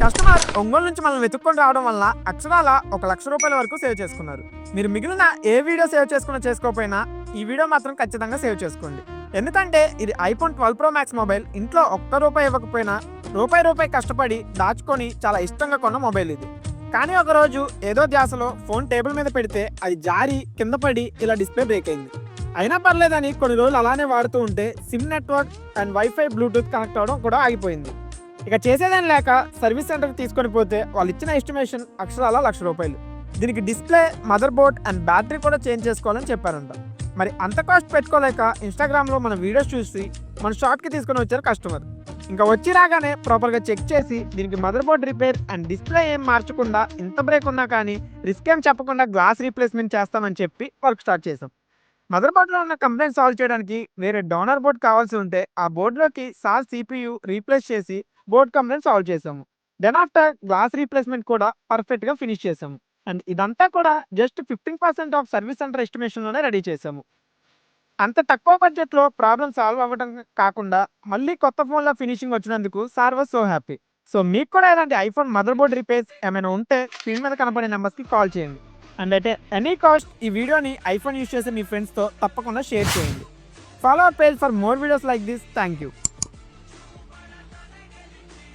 Customer Ongole నుంచి మనం వెతుక్కొని రావడం వల్ల అక్షరాల ఒక లక్ష రూపాయల వరకు సేవ్ చేసుకున్నారు. మీరు మిగిలిన ఏ వీడియో సేవ్ చేసుకున్నా చేసుకోకపోయినా ఈ వీడియో మాత్రం ఖచ్చితంగా సేవ్ చేసుకోండి. ఎందుకంటే ఇది iPhone twelve pro max mobile. ఇంట్లో ఒక్క రూపాయి ఇవ్వకపోయినా రూపాయి రూపాయి కష్టపడి దాచుకొని చాలా ఇష్టంగా కొన్న మొబైల్ ఇది. కానీ ఒకరోజు ఏదో ధ్యాసలో ఫోన్ టేబుల్ మీద పెడితే అది జారి కింద పడి ఇలా డిస్ప్లే బ్రేక్ అయింది. అయినా పర్లేదని కొన్ని రోజులు అలానే వాడుతూ ఉంటే SIM network and wifi bluetooth connect అవ్వడం కూడా ఆగిపోయింది. ఇక చేసేదని లేక సర్వీస్ సెంటర్కి తీసుకొని పోతే వాళ్ళు ఇచ్చిన ఎస్టిమేషన్ అక్షరాల లక్ష రూపాయలు. దీనికి display mother board and battery కూడా చేంజ్ చేసుకోవాలని చెప్పారంట. మరి అంత కాస్ట్ పెట్టుకోలేక ఇన్స్టాగ్రామ్లో మన వీడియోస్ చూసి మన షాప్కి తీసుకొని వచ్చారు కస్టమర్. ఇంకా వచ్చి రాగానే ప్రాపర్గా చెక్ చేసి దీనికి mother board repair and display ఏం మార్చకుండా ఇంత బ్రేక్ ఉన్నా కానీ రిస్క్ ఏం చెప్పకుండా గ్లాస్ రీప్లేస్మెంట్ చేస్తామని చెప్పి వర్క్ స్టార్ట్ చేసాం మదర్ బోర్డ్లో ఉన్న కంప్లైంట్ సాల్వ్ చేయడానికి వేరే డోనర్ బోర్డ్ కావాల్సి ఉంటే ఆ బోర్డులోకి సార్ సిపియు రీప్లేస్ చేసి బోర్డ్ కంప్లైంట్ సాల్వ్ చేసాము. దెన్ ఆఫ్టర్ గ్లాస్ రీప్లేస్మెంట్ కూడా పర్ఫెక్ట్గా ఫినిష్ చేసాము. అండ్ ఇదంతా కూడా just fifteen percent of service centre ఎస్టిమేషన్లోనే ready చేసాము. అంత తక్కువ బడ్జెట్లో ప్రాబ్లమ్ సాల్వ్ అవ్వడం కాకుండా మళ్ళీ కొత్త ఫోన్లో ఫినిషింగ్ వచ్చినందుకు sir was so happy so మీకు కూడా ఇలాంటి ఐఫోన్ మదర్ బోర్డ్ రిపేర్స్ ఏమైనా ఉంటే స్క్రీన్ మీద కనపడే నెంబర్స్కి కాల్ చేయండి. అండ్ అయితే ఎనీ కాస్ట్ ఈ వీడియోని ఐఫోన్ యూస్ చేసే మీ ఫ్రెండ్స్తో తప్పకుండా షేర్ చేయండి. Follow our page for more videos like this thank you